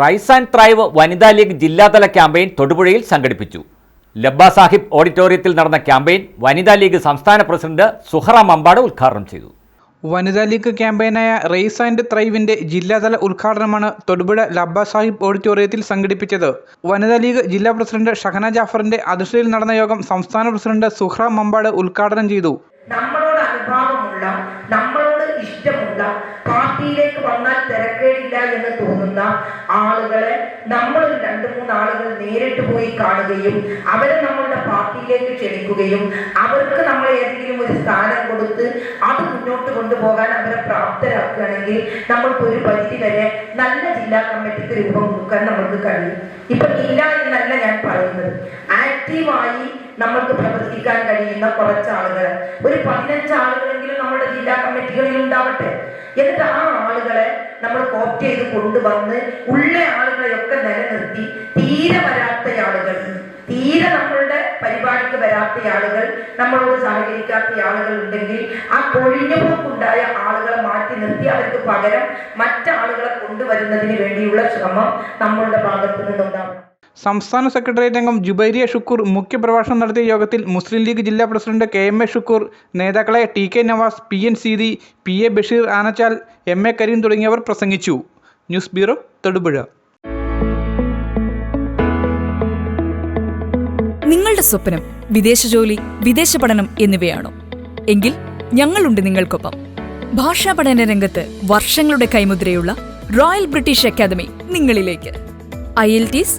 Rice and thrive വനിതാ league ജില്ലാതല campaign തൊടുപുഴയിൽ സംഘടിപ്പിച്ചു. ലബ്ബ സാഹിബ് ഓഡിറ്റോറിയത്തിൽ നടന്ന ക്യാമ്പയിൻ വനിതാ ലീഗ് സംസ്ഥാന പ്രസിഡന്റ് സുഹറ മമ്പാട് ഉദ്ഘാടനം ചെയ്തു. വനിതാ ലീഗ് ക്യാമ്പയിനായ റൈസ് ആൻഡ് ത്രൈവിന്റെ ജില്ലാതല ഉദ്ഘാടനമാണ് തൊടുപുഴ ലബ്ബ സാഹിബ് ഓഡിറ്റോറിയത്തിൽ സംഘടിപ്പിച്ചത്. വനിതാ ലീഗ് ജില്ലാ പ്രസിഡന്റ് ഷഹന ജാഫറിന്റെ അധ്യക്ഷതയിൽ നടന്ന യോഗം സംസ്ഥാന പ്രസിഡന്റ് സുഹ്ര മമ്പാട് ഉദ്ഘാടനം ചെയ്തു. നമ്മളോട് അനുഭാവമുള്ള എന്ന് ആളുകളെ നമ്മൾ രണ്ട് മൂന്ന് ആളുകൾ നേരിട്ട് പോയി കാണുകയും അവരെ നമ്മളുടെ പാർട്ടിയിലേക്ക് ക്ഷണിക്കുകയും അവർക്ക് നമ്മൾ ഏതെങ്കിലും ഒരു സ്ഥാനം കൊടുത്ത് അത് മുന്നോട്ട് കൊണ്ടുപോകാൻ അവരെ പ്രാപ്തരാക്കുകയാണെങ്കിൽ നമ്മൾക്ക് ഒരു പരിധി വരെ നല്ല ജില്ലാ കമ്മിറ്റിക്ക് രൂപം കൊടുക്കാൻ നമുക്ക് കഴിയും. ഇപ്പൊ ഇല്ല എന്നല്ല ഞാൻ പറയുന്നത്. ആക്റ്റീവായി നമ്മൾക്ക് പ്രവർത്തിക്കാൻ കഴിയുന്ന കുറച്ച് ആളുകൾ ഒരു പതിനഞ്ച് ആളുകളെങ്കിലും നമ്മുടെ ജില്ലാ കമ്മിറ്റികളിൽ ഉണ്ടാവട്ടെ. എന്നിട്ട് ആ ആളുകളെ നമ്മൾ കോപ്റ്റ് ചെയ്ത് കൊണ്ടുവന്ന് ഉള്ള ആളുകളെയൊക്കെ നിലനിർത്തി. തീരെ വരാത്ത ആളുകൾ. തീരെ നമ്മളുടെ പരിപാടിക്ക് വരാത്ത ആളുകൾ നമ്മളോട് സഹകരിക്കാത്ത ആളുകൾ ഉണ്ടെങ്കിൽ ആ കൊഴിഞ്ഞുപോക്കുണ്ടായ ആളുകളെ മാറ്റി നിർത്തി അവർക്ക് പകരം മറ്റാളുകളെ കൊണ്ടുവരുന്നതിന് വേണ്ടിയുള്ള ശ്രമം നമ്മളുടെ ഭാഗത്തു നിന്നുണ്ടാവണം സംസ്ഥാന സെക്രട്ടേറിയറ്റ് അംഗം ജുബൈരിയ ഷുക്കൂർ മുഖ്യപ്രഭാഷണം നടത്തിയ യോഗത്തിൽ മുസ്ലിം ലീഗ് ജില്ലാ president K M A Shukoor നേതാക്കളെ T K Navas P N Seethi P A Basheer Anachal M A Kareem തുടങ്ങിയവർ പ്രസംഗിച്ചു. News bureau Thodupuzha. നിങ്ങളുടെ സ്വപ്നം വിദേശ ജോലി വിദേശ പഠനം എന്നിവയാണോ? എങ്കിൽ ഞങ്ങളുണ്ട് നിങ്ങൾക്കൊപ്പം. ഭാഷാ പഠന രംഗത്ത് വർഷങ്ങളുടെ കൈമുദ്രയുള്ള റോയൽ ബ്രിട്ടീഷ് അക്കാദമി നിങ്ങളിലേക്ക്. IELTS